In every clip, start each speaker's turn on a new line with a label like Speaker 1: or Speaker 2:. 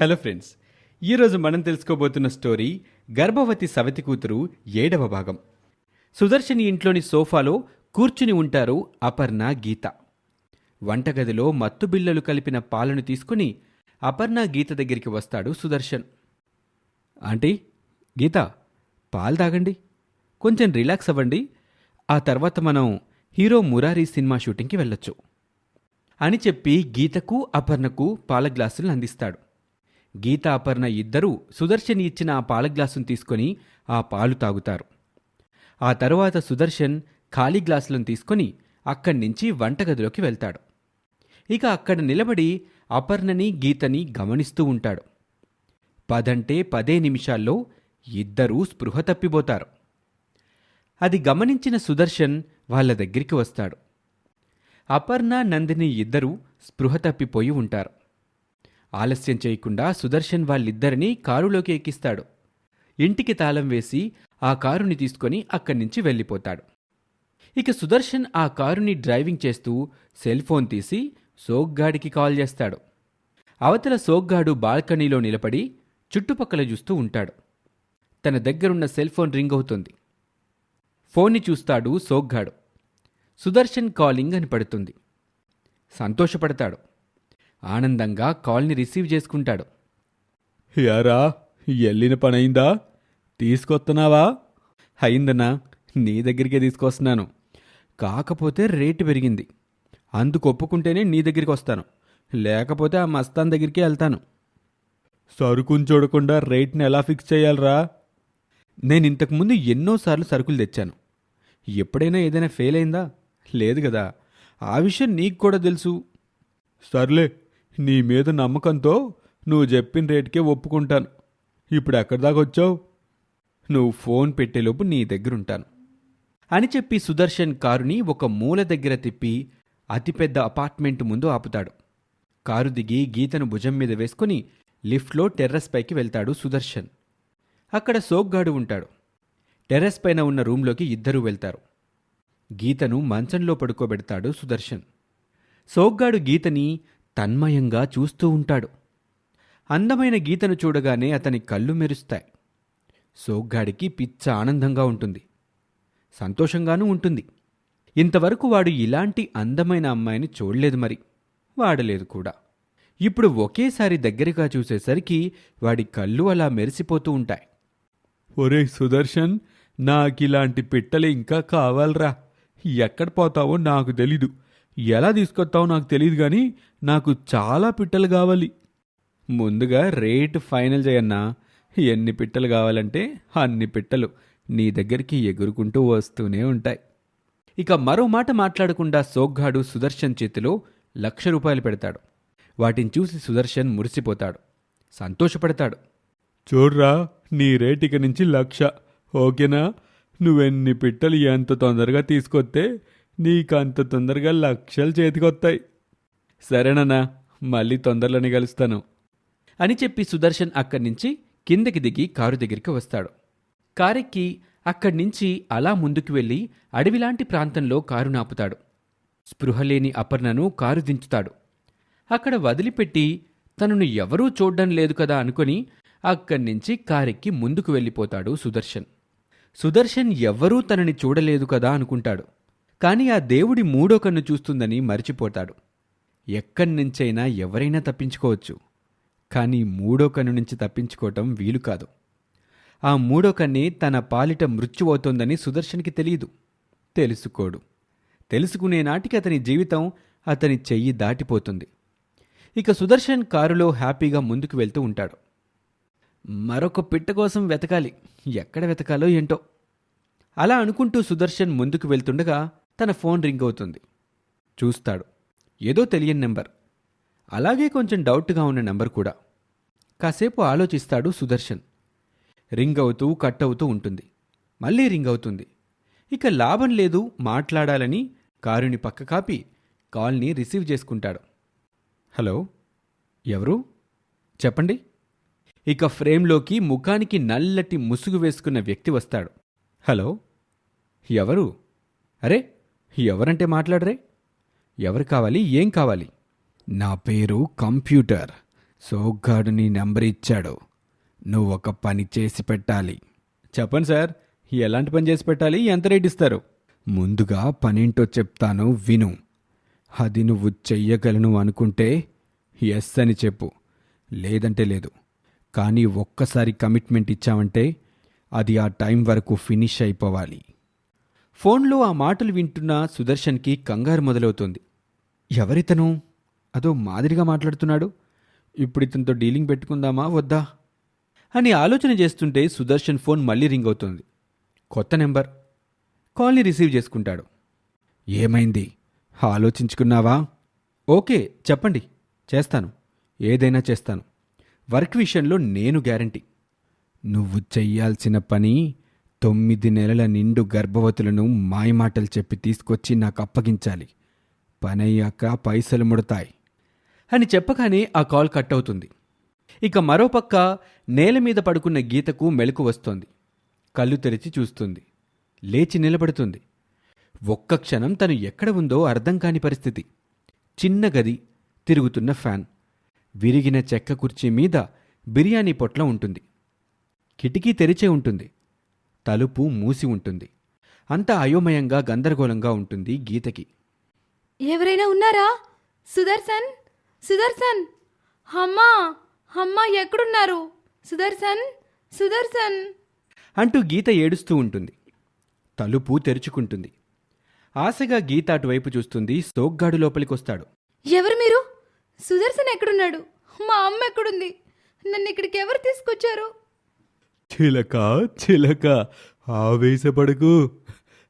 Speaker 1: Hello friends ఈరోజు మనం తెలుసుకోబోతున్న story గర్భవతి సవతి కూతురు ఏడవ భాగం. సుదర్శని ఇంట్లోని సోఫాలో కూర్చుని ఉంటారు అపర్ణ గీత. వంటగదిలో మత్తు బిల్లలు కలిపిన పాలను తీసుకుని అపర్ణ గీత దగ్గరికి వస్తాడు సుదర్శన్. ఆంటీ గీత పాలు తాగండి. కొంచెం రిలాక్స్ అవ్వండి. ఆ తర్వాత మనం హీరో మురారి సినిమా షూటింగ్కి వెళ్ళొచ్చు. అని చెప్పి గీతకు అపర్ణకు పాల గ్లాసులను అందిస్తాడు. గీత అపర్ణ ఇద్దరూ సుదర్శన్ ఇచ్చిన ఆ పాల గ్లాసును తీసుకొని ఆ పాలు తాగుతారు. ఆ తరువాత సుదర్శన్ ఖాళీ గ్లాసులను తీసుకొని అక్కడి నుంచి వంటగదిలోకి వెళ్తాడు. ఇక అక్కడ నిలబడి అపర్ణని గీతని గమనిస్తూ ఉంటాడు. పదంటే పదే నిమిషాల్లో ఇద్దరూ స్పృహ తప్పిపోతారు. అది గమనించిన సుదర్శన్ వాళ్ళ దగ్గరికి వస్తాడు. అపర్ణ నందిని ఇద్దరూ స్పృహ తప్పిపోయి ఉంటారు. ఆలస్యం చేయకుండా సుదర్శన్ వాళ్ళిద్దరినీ కారులోకి ఎక్కిస్తాడు. ఇంటికి తాళం వేసి ఆ కారుని తీసుకొని అక్కడి నుంచి వెళ్ళిపోతాడు. ఇక సుదర్శన్ ఆ కారుని డ్రైవింగ్ చేస్తూ సెల్ ఫోన్ తీసి సోగ్గాడికి కాల్ చేస్తాడు. అవతల సోగ్గాడు బాల్కనీలో నిలబడి చుట్టుపక్కల చూస్తూ ఉంటాడు. తన దగ్గరున్న సెల్ ఫోన్ రింగ్ అవుతుంది. ఫోన్ని చూస్తాడు సోగ్గాడు. సుదర్శన్ కాలింగ్ అని పడుతుంది. సంతోషపడతాడు. ఆనందంగా కాల్ని రిసీవ్ చేసుకుంటాడు.
Speaker 2: యారా ఎల్లిన పనయిందా? తీసుకొస్తున్నావా?
Speaker 1: అయిందన్నా నీ దగ్గరికే తీసుకొస్తున్నాను. కాకపోతే రేటు పెరిగింది. అందుకు ఒప్పుకుంటేనే నీ దగ్గరికి వస్తాను. లేకపోతే ఆ మస్తాన్ దగ్గరికి వెళ్తాను.
Speaker 2: సరుకుని చూడకుండా రేట్ని ఎలా ఫిక్స్ చేయాలరా?
Speaker 1: నేను ఇంతకుముందు ఎన్నోసార్లు సరుకులు తెచ్చాను. ఎప్పుడైనా ఏదైనా ఫెయిల్ అయిందా? లేదు కదా. ఆ విషయం నీకు కూడా తెలుసు.
Speaker 2: సర్లే నీ మీద నమ్మకంతో నువ్వు చెప్పిన రేటుకే ఒప్పుకుంటాను. ఇప్పుడు ఎక్కడి దాకా వచ్చావు?
Speaker 1: నువ్వు ఫోన్ పెట్టేలోపు నీ దగ్గరుంటాను. అని చెప్పి సుదర్శన్ కారుని ఒక మూల దగ్గర తిప్పి అతిపెద్ద అపార్ట్మెంట్ ముందు ఆపుతాడు. కారు దిగి గీతను భుజం మీద వేసుకుని లిఫ్ట్లో టెర్రస్ పైకి వెళ్తాడు సుదర్శన్. అక్కడ సోగ్గాడు ఉంటాడు. టెర్రస్ పైన ఉన్న రూంలోకి ఇద్దరూ వెళ్తారు. గీతను మంచంలో పడుకోబెడతాడు సుదర్శన్. సోగ్గాడు గీతని తన్మయంగా చూస్తూ ఉంటాడు. అందమైన గీతను చూడగానే అతని కళ్ళు మెరుస్తాయి. సోగ్గాడికి పిచ్చ ఆనందంగా ఉంటుంది. సంతోషంగానూ ఉంటుంది. ఇంతవరకు వాడు ఇలాంటి అందమైన అమ్మాయిని చూడలేదు మరి. వాడలేదు కూడా. ఇప్పుడు ఒకేసారి దగ్గరగా చూసేసరికి వాడి కళ్ళు అలా మెరిసిపోతూ ఉంటాయి.
Speaker 2: ఒరే సుదర్శన్ నాకిలాంటి పిట్టలు ఇంకా కావాలరా. ఎక్కడ పోతావో నాకు తెలీదు. ఎలా తీసుకొస్తావో నాకు తెలియదు కానీ నాకు చాలా పిట్టలు కావాలి.
Speaker 1: ముందుగా రేటు ఫైనల్ చేయన్నా ఎన్ని పిట్టలు కావాలంటే అన్ని పిట్టలు నీ దగ్గరికి ఎగురుకుంటూ వస్తూనే ఉంటాయి. ఇక మరో మాట మాట్లాడకుండా సోగ్గాడు సుదర్శన్ చేతిలో లక్ష రూపాయలు పెడతాడు. వాటిని చూసి సుదర్శన్ మురిసిపోతాడు. సంతోషపడతాడు.
Speaker 2: చూడ్రా నీ రేట్ ఇక నుంచి లక్ష. ఓకేనా? నువ్వెన్ని పిట్టలు ఎంత తొందరగా తీసుకొస్తే నీకంత తొందరగా లక్షలు చేతికొస్తాయి
Speaker 1: సరేనన్నా మళ్ళీ తొందరలోనే కలుస్తాను. అని చెప్పి సుదర్శన్ అక్కడి నుంచి కిందకి దిగి కారు దగ్గరికి వస్తాడు. కారెక్కి అక్కడి నుంచి అలా ముందుకు వెళ్ళి అడవిలాంటి ప్రాంతంలో కారు నాపుతాడు. స్పృహలేని అపర్ణను కారు దించుతాడు. అక్కడ వదిలిపెట్టి తనను ఎవరూ చూడ్డం లేదు కదా అనుకుని అక్కడి నుంచి కారెక్కి ముందుకు వెళ్ళిపోతాడు సుదర్శన్. సుదర్శన్ ఎవ్వరూ తనని చూడలేదు కదా అనుకుంటాడు. కానీ ఆ దేవుడి మూడో కన్ను చూస్తుందని మరిచిపోతాడు. ఎక్కడి నుంచైనా ఎవరైనా తప్పించుకోవచ్చు. కానీ మూడో కన్ను నుంచి తప్పించుకోవటం వీలు కాదు. ఆ మూడో కన్నే తన పాలిట మృత్యువవుతోందని సుదర్శన్కి తెలియదు. తెలుసుకోడు. తెలుసుకునే నాటికి అతని జీవితం అతని చెయ్యి దాటిపోతుంది. ఇక సుదర్శన్ కారులో హ్యాపీగా ముందుకు వెళ్తూ ఉంటాడు. మరొక పిట్ట కోసం వెతకాలి. ఎక్కడ వెతకాలో ఏంటో. అలా అనుకుంటూ సుదర్శన్ ముందుకు వెళ్తుండగా తన ఫోన్ రింగ్ అవుతుంది. చూస్తాడు. ఏదో తెలియని నెంబర్. అలాగే కొంచెం డౌట్గా ఉన్న నెంబర్ కూడా. కాసేపు ఆలోచిస్తాడు సుదర్శన్. రింగ్ అవుతూ కట్ అవుతూ ఉంటుంది. మళ్ళీ రింగ్ అవుతుంది. ఇక లాభం లేదు మాట్లాడాలని కారుని పక్క కాపి కాల్ని రిసీవ్ చేసుకుంటాడు. హలో? ఎవరు? చెప్పండి. ఇక ఫ్రేమ్లోకి ముఖానికి నల్లటి ముసుగు వేసుకున్న వ్యక్తి వస్తాడు. హలో? ఎవరు? అరే! ఎవరంటే మాట్లాడరే? ఎవరు కావాలి? ఏం కావాలి? నా పేరు కంప్యూటర్.
Speaker 2: సోగ్గాడు నీ నెంబర్ ఇచ్చాడు. నువ్వు ఒక పని చేసి పెట్టాలి.
Speaker 1: చెప్పండి సార్ ఎలాంటి పని చేసి పెట్టాలి? ఎంత రేట్ ఇస్తారు?
Speaker 2: ముందుగా పనేంటో చెప్తాను విను. అది నువ్వు చెయ్యగలను అనుకుంటే ఎస్ అని చెప్పు. లేదంటే లేదు. కానీ ఒక్కసారి కమిట్మెంట్ ఇచ్చావంటే అది ఆ టైం వరకు ఫినిష్ అయిపోవాలి.
Speaker 1: ఫోన్లో ఆ మాటలు వింటున్న సుదర్శన్కి కంగారు మొదలవుతుంది. ఎవరితను? అదో మాదిరిగా మాట్లాడుతున్నాడు. ఇప్పుడు ఇతనితో డీలింగ్ పెట్టుకుందామా వద్దా? అని ఆలోచన చేస్తుంటే సుదర్శన్ ఫోన్ మళ్ళీ రింగ్ అవుతుంది. కొత్త నెంబర్. కాల్ని రిసీవ్ చేసుకుంటాడు.
Speaker 2: ఏమైంది? ఆలోచించుకున్నావా?
Speaker 1: ఓకే చెప్పండి. చేస్తాను. ఏదైనా చేస్తాను. వర్క్ విషయంలో నేను గ్యారంటీ.
Speaker 2: నువ్వు చెయ్యాల్సిన పని తొమ్మిది నెలల నిండు గర్భవతులను మాయమాటలు చెప్పి తీసుకొచ్చి నాకు అప్పగించాలి. పనయ్యాక పైసలు ముడతాయి.
Speaker 1: అని చెప్పగానే ఆ కాల్ కట్ అవుతుంది ఇక మరోపక్క నేల మీద పడుకున్న గీతకు మెలకు వస్తోంది. కళ్ళు తెరిచి చూస్తుంది. లేచి నిలబడుతుంది. ఒక్క క్షణం తను ఎక్కడ ఉందో అర్థం కాని పరిస్థితి. చిన్న గది తిరుగుతున్న ఫ్యాన్. విరిగిన చెక్క కుర్చీ మీద బిర్యానీ పొట్ల ఉంటుంది. కిటికీ తెరిచే ఉంటుంది. తలుపు మూసి ఉంటుంది. అంతా అయోమయంగా గందరగోళంగా ఉంటుంది గీతకి.
Speaker 3: ఎవరైనా ఉన్నారా? సుదర్శన్? సుదర్శన్? అమ్మా అమ్మా ఎక్కడున్నారు? సుదర్శన్? సుదర్శన్?
Speaker 1: అంటూ గీత ఏడుస్తూ ఉంటుంది. తలుపు తెరుచుకుంటుంది. ఆశగా గీత అటువైపు చూస్తుంది. సోగ్గాడు లోపలికొస్తాడు.
Speaker 3: ఎవరు మీరు? సుదర్శన్ ఎక్కడున్నాడు? మా అమ్మ ఎక్కడుంది? నన్ను ఇక్కడికి ఎవరు తీసుకొచ్చారు?
Speaker 2: చిలక చిలక. ఆవేశపడకు.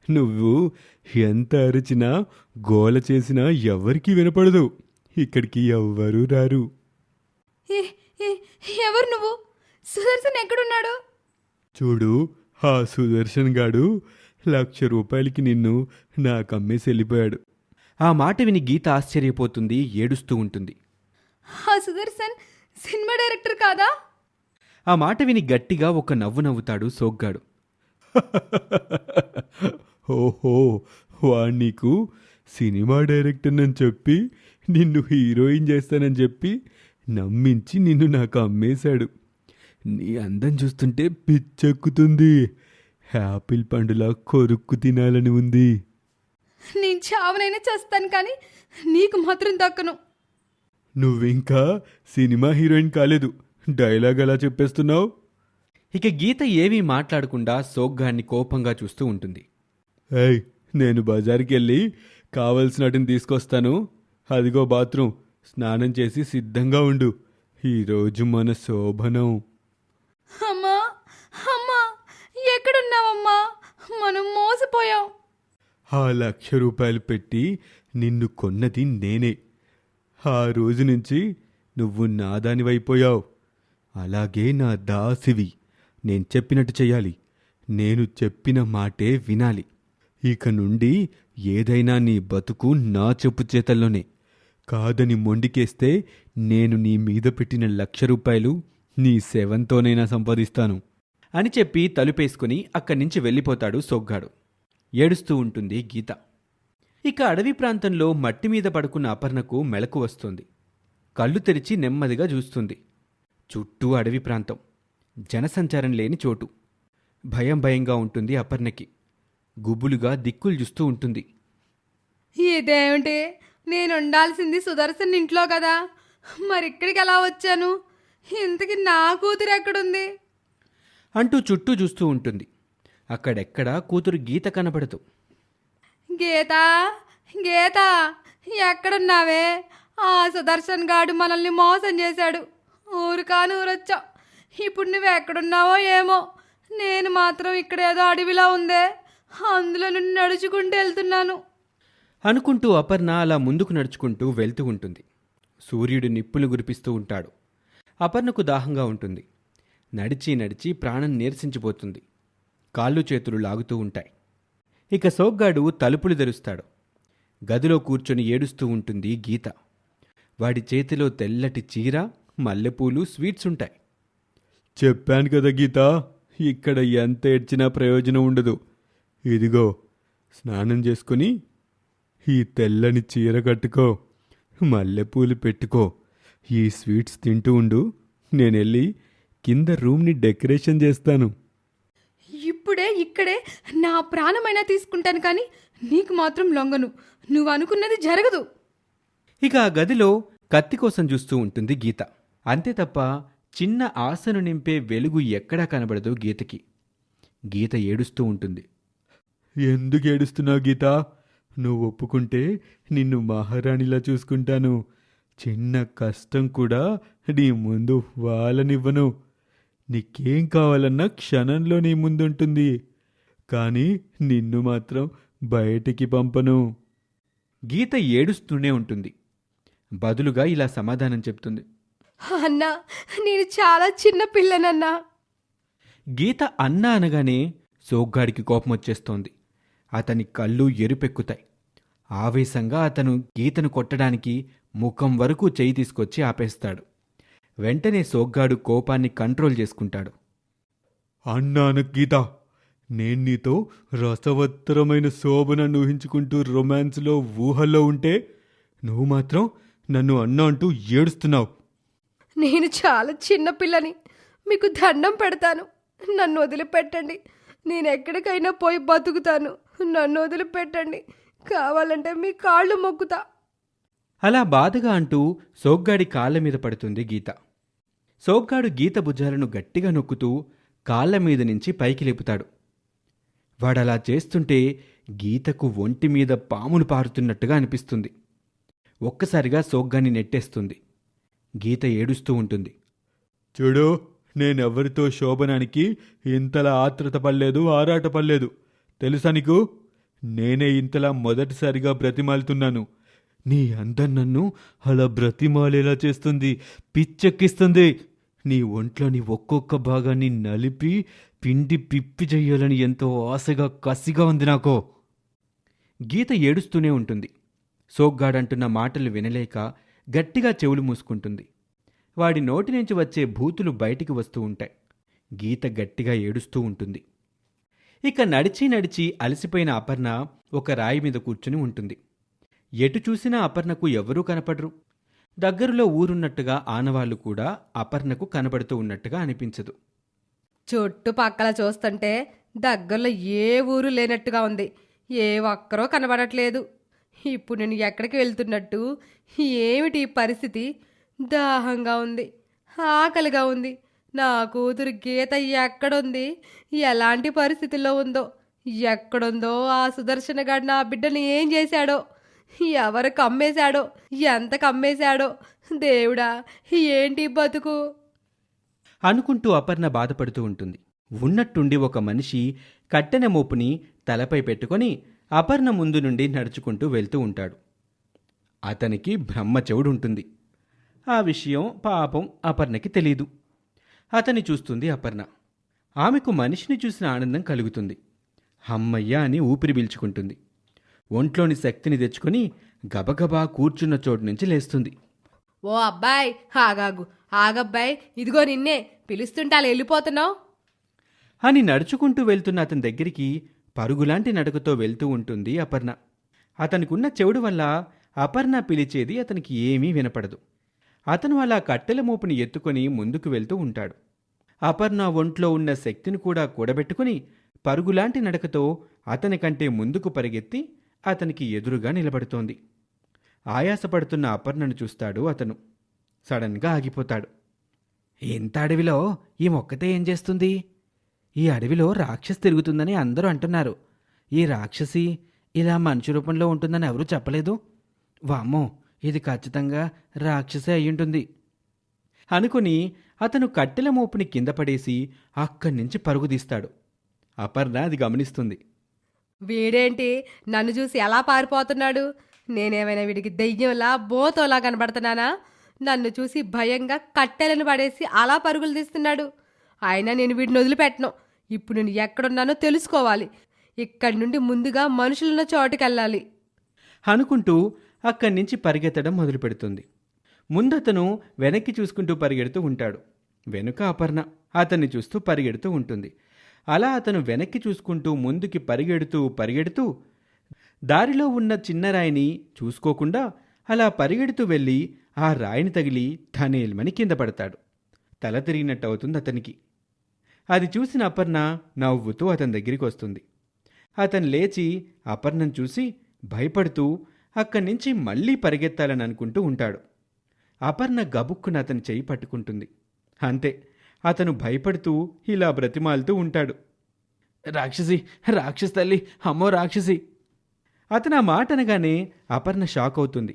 Speaker 2: నువ్వు ఎంత అరిచినా గోల చేసినా ఎవరికీ వినపడదు. ఇక్కడికి ఎవ్వరూ రారు.
Speaker 3: ఏ- ఏ- ఎవరు నువ్వు? సుదర్శన్ ఎక్కడున్నాడు?
Speaker 2: చూడు ఆ సుదర్శన్ గాడు లక్ష రూపాయలకి నిన్ను నాకమ్మేసి వెళ్ళిపోయాడు
Speaker 1: ఆ మాట విని గీత ఆశ్చర్యపోతుంది ఏడుస్తూ ఉంటుంది.
Speaker 3: ఆ సుదర్శన్ సినిమా డైరెక్టర్ కాదా?
Speaker 1: ఆ మాట విని గట్టిగా ఒక నవ్వు నవ్వుతాడు సోగ్గాడు.
Speaker 2: ఓహో వాడు నీకు సినిమా డైరెక్టర్ అని చెప్పి నిన్ను హీరోయిన్ చేస్తానని చెప్పి నమ్మించి నిన్ను నాకు అమ్మేశాడు. నీ అందం చూస్తుంటే పిచ్చెక్కుతుంది యాపిల్ పండులా కొరుక్కు తినాలని ఉంది.
Speaker 3: నేను చావనైనా చేస్తాను కానీ నీకు మాత్రం దక్కను.
Speaker 2: నువ్వింకా సినిమా హీరోయిన్ కాలేదు. డైలాగ్ అలా చెప్పేస్తున్నావు?
Speaker 1: ఇక గీత ఏమీ మాట్లాడకుండా సోగ్గాడిని కోపంగా చూస్తూ ఉంటుంది.
Speaker 2: ఏయ్ నేను బజార్కి వెళ్ళి కావలసినటిని తీసుకొస్తాను. అదిగో బాత్రూమ్ స్నానం చేసి సిద్ధంగా ఉండు. ఈరోజు మన శోభనం.
Speaker 3: అమ్మా అమ్మా ఎక్కడున్నావమ్మా? మనం మోసపోయాం.
Speaker 2: ఆ లక్ష రూపాయలు పెట్టి నిన్ను కొన్నది నేనే. ఆ రోజు నుంచి నువ్వు నాదానివైపోయావు. అలాగే నా దాసివి నేను చెప్పినట్టు చేయాలి నేను చెప్పిన మాటే వినాలి. ఇక నుండి ఏదైనా నీ బతుకు నా చెప్పు చేతల్లోనే. కాదని మొండికేస్తే నేను నీ మీద పెట్టిన లక్ష రూపాయలు నీ సెవెన్తోనైనా సంపాదిస్తాను
Speaker 1: అని చెప్పి తలుపేసుకుని అక్కడి నుంచి వెళ్ళిపోతాడు సోగ్గాడు. ఏడుస్తూ ఉంటుంది గీత. ఇక అడవి ప్రాంతంలో మట్టి మీద పడుకున్న అపర్ణకు మెలకు వస్తుంది. కళ్ళు తెరిచి నెమ్మదిగా చూస్తుంది. చుట్టూ అడవి ప్రాంతం. జనసంచారం లేని చోటు. భయం భయంగా ఉంటుంది అపర్ణకి. గుబులుగా దిక్కులు చూస్తూ ఉంటుంది.
Speaker 3: ఇదేమిటి? నేను ఉండాల్సింది సుదర్శన్ ఇంట్లో కదా. మరి ఇక్కడికి ఎలా వచ్చాను? ఇంతకి నా కూతురు ఎక్కడుంది?
Speaker 1: అంటూ చుట్టూ చూస్తూ ఉంటుంది. అక్కడెక్కడా కూతురు గీత కనబడదు.
Speaker 3: గీత? గీత? ఎక్కడున్నావే? ఆ సుదర్శన్ గాడు మనల్ని మోసం చేశాడు. ఊరు కాని ఊరొచ్చాం ఇప్పుడు నువ్వు ఎక్కడున్నావో ఏమో. నేను మాత్రం ఇక్కడ ఏదో అడవిలా ఉందే. అందులో నుండి నడుచుకుంటూ వెళ్తున్నాను.
Speaker 1: అనుకుంటూ అపర్ణ అలా ముందుకు నడుచుకుంటూ వెళ్తూ ఉంటుంది. సూర్యుడు నిప్పులు గురిపిస్తూ ఉంటాడు. అపర్ణకు దాహంగా ఉంటుంది. నడిచి నడిచి ప్రాణం నీరసించిపోతుంది. కాళ్ళు చేతులు లాగుతూ ఉంటాయి. ఇక సోగ్గాడు తలుపులు తెరుస్తాడు. గదిలో కూర్చొని ఏడుస్తూ ఉంటుంది గీత. వాడి చేతిలో తెల్లటి చీర మల్లెపూలు స్వీట్స్ ఉంటాయి.
Speaker 2: చెప్పాను కదా గీత ఇక్కడ ఎంత ఏడ్చినా ప్రయోజనం ఉండదు. ఇదిగో స్నానం చేసుకుని ఈ తెల్లని చీర కట్టుకో మల్లెపూలు పెట్టుకో. ఈ స్వీట్స్ తింటూ ఉండు నేను వెళ్ళి కింద రూమ్ని డెకరేషన్ చేస్తాను.
Speaker 3: ఇప్పుడే ఇక్కడే నా ప్రాణమైనా తీసుకుంటాను కానీ నీకు మాత్రం లొంగను. నువ్వు అనుకున్నది జరగదు.
Speaker 1: ఇక ఆ గదిలో కత్తి కోసం చూస్తూ ఉంటుంది గీత. అంతే తప్ప చిన్న ఆశను నింపే వెలుగు ఎక్కడా కనబడదు గీతకి. గీత ఏడుస్తూ ఉంటుంది.
Speaker 2: ఎందుకు ఏడుస్తున్నావు గీత? నువ్వు ఒప్పుకుంటే నిన్ను మహారాణిలా చూసుకుంటాను. చిన్న కష్టం కూడా నీ ముందు వాళ్ళనివ్వను నీకేం కావాలన్నా క్షణంలో నీ ముందుంటుంది. కానీ నిన్ను మాత్రం బయటికి పంపను.
Speaker 1: గీత ఏడుస్తూనే ఉంటుంది. బదులుగా ఇలా సమాధానం చెప్తుంది.
Speaker 3: అన్నా నేను చాలా చిన్న పిల్లనన్నా.
Speaker 1: గీత అన్న అనగానే సోగ్గాడికి కోపం వచ్చేస్తోంది అతని కళ్ళు ఎరుపెక్కుతాయి. ఆవేశంగా అతను గీతను కొట్టడానికి ముఖం వరకు చేయి తీసుకొచ్చి ఆపేస్తాడు. వెంటనే సోగ్గాడు కోపాన్ని కంట్రోల్ చేసుకుంటాడు.
Speaker 2: అన్నాను గీత నేను నీతో రసవత్తరమైన శోభనను ఊహించుకుంటూ రొమాన్స్లో ఊహల్లో ఉంటే నువ్వు మాత్రం నన్ను అన్నా అంటూ ఏడుస్తున్నావు.
Speaker 3: నేను చాలా చిన్న పిల్లని. మీకు దండం పెడతాను. నన్ను వదిలిపెట్టండి. నేను ఎక్కడికైనా పోయి బతుకుతాను. నన్ను వదిలిపెట్టండి. కావాలంటే మీ కాళ్ళు మొక్కుతా.
Speaker 1: అలా బాధగా అంటూ సోగ్గాడి కాళ్ళ మీద పడుతుంది గీత. సోగ్గాడు గీత భుజాలను గట్టిగా నొక్కుతూ కాళ్ళ మీద నుంచి పైకి లేపుతాడు. వాడలా చేస్తుంటే గీతకు ఒంటి మీద పాములు పారుతున్నట్టుగా అనిపిస్తుంది. ఒక్కసారిగా సోగ్గాన్ని నెట్టేస్తుంది. గీత ఏడుస్తూ ఉంటుంది.
Speaker 2: చూడు నేనెవరితో శోభనానికి ఇంతలా ఆత్రత పడలేదు ఆరాట పడలేదు. తెలుసా నీకు? నేనే ఇంతలా మొదటిసారిగా బ్రతిమాలుతున్నాను. నీ అందం నన్ను అలా బ్రతిమాలేలా చేస్తుంది పిచ్చెక్కిస్తుంది. నీ ఒంట్లోని ఒక్కొక్క భాగాన్ని నలిపి పిండి పిప్పి చెయ్యాలని ఎంతో ఆశగా కసిగా ఉంది నాకు.
Speaker 1: గీత ఏడుస్తూనే ఉంటుంది. సోగ్గాడంటున్న మాటలు వినలేక గట్టిగా చెవులు మూసుకుంటుంది. వాడి నోటి నుంచి వచ్చే భూతులు బయటికి వస్తూ ఉంటాయి. గీత గట్టిగా ఏడుస్తూ ఉంటుంది. ఇక నడిచి నడిచి అలసిపోయిన అపర్ణ ఒక రాయి మీద కూర్చుని ఉంటుంది. ఎటు చూసినా అపర్ణకు ఎవరూ కనపడరు. దగ్గరలో ఊరున్నట్టుగా ఆనవాళ్ళు కూడా అపర్ణకు కనబడుతూ ఉన్నట్టుగా అనిపించదు.
Speaker 3: చుట్టుపక్కల చూస్తుంటే దగ్గరలో ఏ ఊరు లేనట్టుగా ఉంది. ఏ ఒక్కరో కనబడట్లేదు. ఇప్పుడు నేను ఎక్కడికి వెళ్తున్నట్టు? ఏమిటి పరిస్థితి? దాహంగా ఉంది. ఆకలిగా ఉంది. నా కూతురు గీత ఎక్కడుంది? ఎలాంటి పరిస్థితుల్లో ఉందో? ఎక్కడుందో ఆ సుదర్శన గాడు నా బిడ్డని ఏం చేశాడో? ఎవరు కమ్మేశాడో? ఎంత కమ్మేశాడో? దేవుడా ఏంటి బతుకు?
Speaker 1: అనుకుంటూ అపర్ణ బాధపడుతూ ఉంటుంది. ఉన్నట్టుండి ఒక మనిషి కట్టెన మోపుని తలపై పెట్టుకొని అపర్ణ ముందు నుండి నడుచుకుంటూ వెళ్తూ ఉంటాడు. అతనికి బ్రహ్మ చెవుడుంటుంది ఆ విషయం పాపం అపర్ణకి తెలీదు. అతన్ని చూస్తుంది అపర్ణ. ఆమెకు మనిషిని చూసిన ఆనందం కలుగుతుంది. హమ్మయ్య అని ఊపిరి పీల్చుకుంటుంది. ఒంట్లోని శక్తిని తెచ్చుకొని గబగబా కూర్చున్న చోటు నుంచి లేస్తుంది.
Speaker 3: ఓ అబ్బాయి ఆగాగు. ఆగబ్బాయి ఇదిగో నిన్నే. పిలుస్తుంటే అలా వెళ్ళిపోతున్నావు?
Speaker 1: అని నడుచుకుంటూ వెళ్తున్న అతని దగ్గరికి పరుగులాంటి నడకతో వెళ్తూ ఉంటుంది అపర్ణ. అతనికున్న చెవుడు వల్ల అపర్ణ పిలిచేది అతనికి ఏమీ వినపడదు. అతను అలా కట్టెల మోపుని ఎత్తుకొని ముందుకు వెళ్తూ ఉంటాడు. అపర్ణ ఒంట్లో ఉన్న శక్తిని కూడా కూడబెట్టుకుని పరుగులాంటి నడకతో అతని కంటే ముందుకు పరిగెత్తి అతనికి ఎదురుగా నిలబడుతోంది. ఆయాసపడుతున్న అపర్ణను చూస్తాడు అతను. సడన్గా ఆగిపోతాడు. ఇంత అడవిలో ఈ మొక్కతే ఏం చేస్తుంది? ఈ అడవిలో రాక్షసి తిరుగుతుందని అందరూ అంటున్నారు. ఈ రాక్షసి ఇలా మనిషి రూపంలో ఉంటుందని ఎవరూ చెప్పలేదు? వామ్మో ఇది ఖచ్చితంగా రాక్షసే అయ్యుంటుంది. అనుకుని అతను కట్టెల మోపుని కింద పడేసి అక్కడి నుంచి పరుగుదీస్తాడు అపర్ణ అది గమనిస్తుంది.
Speaker 3: వీడేంటి? నన్ను చూసి ఎలా పారిపోతున్నాడు? నేనేమైనా వీడికి దెయ్యంలా బోతోలా కనబడుతున్నానా? నన్ను చూసి భయంగా కట్టెలను పడేసి అలా పరుగులు తీస్తున్నాడు. అయినా నేను వీడిని వదిలిపెట్టను. ఇప్పుడు నేను ఎక్కడున్నానో తెలుసుకోవాలి. ఇక్కడి నుండి ముందుగా మనుషులున్న చోటుకెళ్ళాలి.
Speaker 1: అనుకుంటూ అక్కడి నుంచి పరిగెత్తడం మొదలుపెడుతుంది. ముందతను వెనక్కి చూసుకుంటూ పరిగెడుతూ ఉంటాడు. వెనుక అపర్ణ అతన్ని చూస్తూ పరిగెడుతూ ఉంటుంది. అలా అతను వెనక్కి చూసుకుంటూ ముందుకి పరిగెడుతూ పరిగెడుతూ దారిలో ఉన్న చిన్న రాయిని చూసుకోకుండా అలా పరిగెడుతూ వెళ్ళి ఆ రాయిని తగిలి తనేల్మని కింద పడతాడు. తల తిరిగినట్టు అవుతుంది అతనికి. అది చూసిన అపర్ణ నవ్వుతూ అతని దగ్గరికి వస్తుంది. అతను లేచి అపర్ణను చూసి భయపడుతూ అక్కడి నుంచి మళ్ళీ పరిగెత్తాలని అనుకుంటూ ఉంటాడు. అపర్ణ గబుక్కున అతని చెయ్యి పట్టుకుంటుంది. అంతే అతను భయపడుతూ ఇలా బ్రతిమాలుతూ ఉంటాడు. రాక్షసి రాక్షసి తల్లి అమ్మో రాక్షసి! అతను ఆ మాట అనగానే అపర్ణ షాక్ అవుతుంది.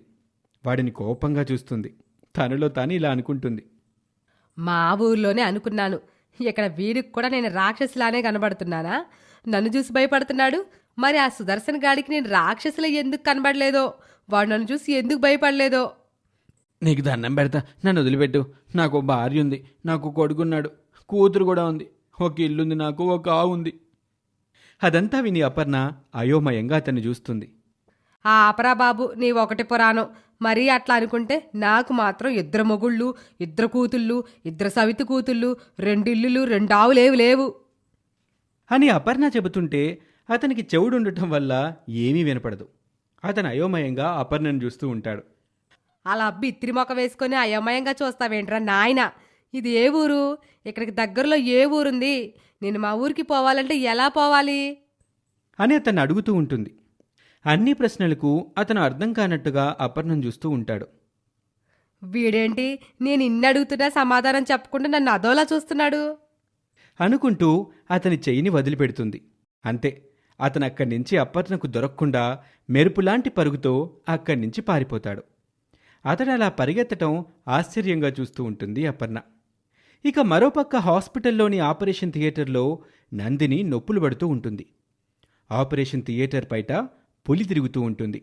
Speaker 1: వాడిని కోపంగా చూస్తుంది. తనలో తాను ఇలా అనుకుంటుంది.
Speaker 3: మా ఊర్లోనే అనుకున్నాను. ఇక్కడ వీడికి కూడా నేను రాక్షసులానే కనబడుతున్నానా? నన్ను చూసి భయపడుతున్నాడు? మరి ఆ సుదర్శన్ గాడికి నేను రాక్షసులా ఎందుకు కనబడలేదో? వాడు నన్ను చూసి ఎందుకు భయపడలేదో?
Speaker 1: నీకు దండం పెడతా. నన్ను వదిలిపెట్టు. నాకు భార్య ఉంది. నాకు కొడుకున్నాడు. కూతురు కూడా ఉంది. ఒక ఇల్లుంది నాకు ఒక ఆవు ఉంది. అదంతా విని అపర్ణ అయోమయంగా అతన్ని చూస్తుంది.
Speaker 3: ఆ ఆపరా బాబు నీ ఒకటి పురాణం మరీ అట్లా అనుకుంటే నాకు మాత్రం ఇద్దరు మొగుళ్ళు ఇద్దరు కూతుళ్ళు ఇద్దరు సవితి కూతుళ్ళు రెండు ఇల్లులు రెండు ఆవులేవు లేవు.
Speaker 1: అని అపర్ణ చెబుతుంటే అతనికి చెవుడుండటం వల్ల ఏమీ వినపడదు. అతను అయోమయంగా అపర్ణను చూస్తూ ఉంటాడు.
Speaker 3: అలా బిత్తిరి మొక్క వేసుకొని అయోమయంగా చూస్తావేంట్రా నాయన? ఇది ఏ ఊరు? ఇక్కడికి దగ్గరలో ఏ ఊరుంది? నేను మా ఊరికి పోవాలంటే ఎలా పోవాలి?
Speaker 1: అని అతన్ని అడుగుతూ ఉంటుంది. అన్ని ప్రశ్నలకు అతను అర్థం కానట్టుగా అపర్ణను చూస్తూ ఉంటాడు.
Speaker 3: వీడేంటి? నేను ఇన్ని అడుగుతున్నా సమాధానం చెప్పకుండా నన్ను అదోలా చూస్తున్నాడు?
Speaker 1: అనుకుంటూ అతని చెయ్యిని వదిలిపెడుతుంది. అంతే అతను అక్కడి నుంచి అప్పర్ణకు దొరకకుండా మెరుపులాంటి పరుగుతో అక్కడి నుంచి పారిపోతాడు. అతడు అలా పరిగెత్తటం ఆశ్చర్యంగా చూస్తూ ఉంటుంది అపర్ణ. ఇక మరోపక్క హాస్పిటల్లోని ఆపరేషన్ థియేటర్లో నందిని నొప్పులు పడుతూ ఉంటుంది. ఆపరేషన్ థియేటర్ బయట పులి తిరుగుతూ ఉంటుంది.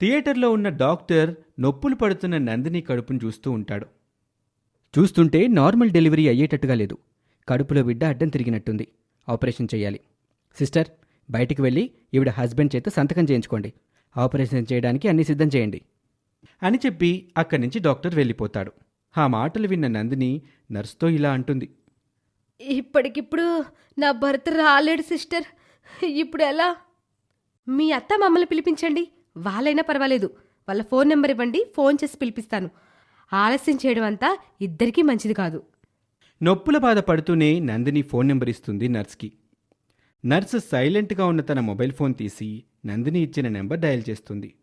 Speaker 1: థియేటర్లో ఉన్న డాక్టర్ నొప్పులు పడుతున్న నందిని కడుపును చూస్తూ ఉంటాడు. చూస్తుంటే నార్మల్ డెలివరీ అయ్యేటట్టుగా లేదు. కడుపులో బిడ్డ అడ్డం తిరిగినట్టుంది. ఆపరేషన్ చేయాలి. సిస్టర్ బయటికి వెళ్ళి ఈవిడ హస్బెండ్ చేత సంతకం చేయించుకోండి. ఆపరేషన్ చేయడానికి అన్ని సిద్ధం చేయండి. అని చెప్పి అక్కడి నుంచి డాక్టర్ వెళ్ళిపోతాడు. ఆ మాటలు విన్న నందిని నర్సుతో ఇలా అంటుంది.
Speaker 3: ఇప్పటికిప్పుడు నా భర్త రాలేడు సిస్టర్. ఇప్పుడు ఎలా? మీ అత్త మమ్మల్ని పిలిపించండి. వాళ్ళైనా పర్వాలేదు. వాళ్ళ ఫోన్ నెంబర్ ఇవ్వండి. ఫోన్ చేసి పిలిపిస్తాను. ఆలస్యం చేయడం అంతా ఇద్దరికీ మంచిది కాదు.
Speaker 1: నొప్పుల బాధ పడుతూనే నందిని ఫోన్ నెంబర్ ఇస్తుంది నర్స్కి. నర్సు సైలెంట్గా ఉన్న తన మొబైల్ ఫోన్ తీసి నందిని ఇచ్చిన నెంబర్ డయల్ చేస్తుంది.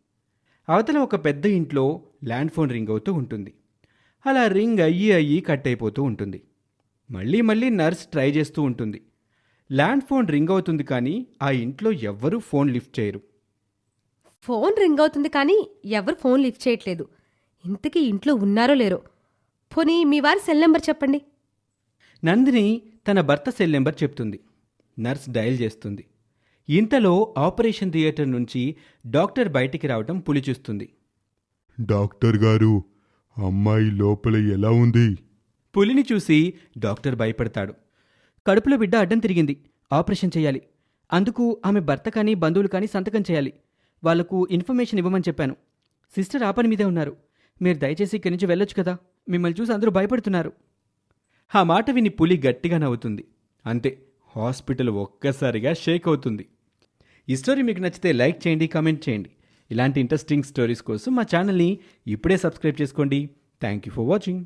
Speaker 1: అవతల ఒక పెద్ద ఇంట్లో ల్యాండ్ ఫోన్ రింగ్ అవుతూ ఉంటుంది. అలా రింగ్ అయ్యి అయ్యి కట్ అయిపోతూ ఉంటుంది. మళ్ళీ మళ్ళీ నర్స్ ట్రై చేస్తూ ఉంటుంది. ల్యాండ్ ఫోన్ రింగ్ అవుతుంది కానీ ఆ ఇంట్లో ఎవ్వరూ ఫోన్ లిఫ్ట్ చేయరు.
Speaker 3: ఫోన్ రింగ్ అవుతుంది కానీ ఎవరు ఫోన్ లిఫ్ట్ చేయట్లేదు. ఇంతకీ ఇంట్లో ఉన్నారో లేరో? పోనీ మీ వారి సెల్ నెంబర్ చెప్పండి.
Speaker 1: నందిని తన భర్త సెల్ నెంబర్ చెప్తుంది. నర్స్ డయల్ చేస్తుంది. ఇంతలో ఆపరేషన్ థియేటర్ నుంచి డాక్టర్ బయటికి రావడం పులి చూస్తుంది.
Speaker 4: డాక్టర్ గారు అమ్మాయి లోపల ఎలా ఉంది?
Speaker 1: పులిని చూసి డాక్టర్ భయపడతాడు. కడుపులో బిడ్డ అడ్డం తిరిగింది. ఆపరేషన్ చేయాలి. అందుకు ఆమె భర్త కానీ బంధువులు కానీ సంతకం చేయాలి. వాళ్ళకు ఇన్ఫర్మేషన్ ఇవ్వమని చెప్పాను. సిస్టర్ ఆ పని మీదే ఉన్నారు. మీరు దయచేసి ఇక్కడి నుంచి వెళ్ళొచ్చు కదా. మిమ్మల్ని చూసి అందరూ భయపడుతున్నారు. ఆ మాట విని పులి గట్టిగా నవ్వుతుంది. అంతే హాస్పిటల్ ఒక్కసారిగా షేక్ అవుతుంది. ఈ స్టోరీ మీకు నచ్చితే లైక్ చేయండి కామెంట్ చేయండి. ఇలాంటి ఇంట్రెస్టింగ్ స్టోరీస్ కోసం మా ఛానల్ని ఇప్పుడే సబ్స్క్రైబ్ చేసుకోండి. Thank you for watching.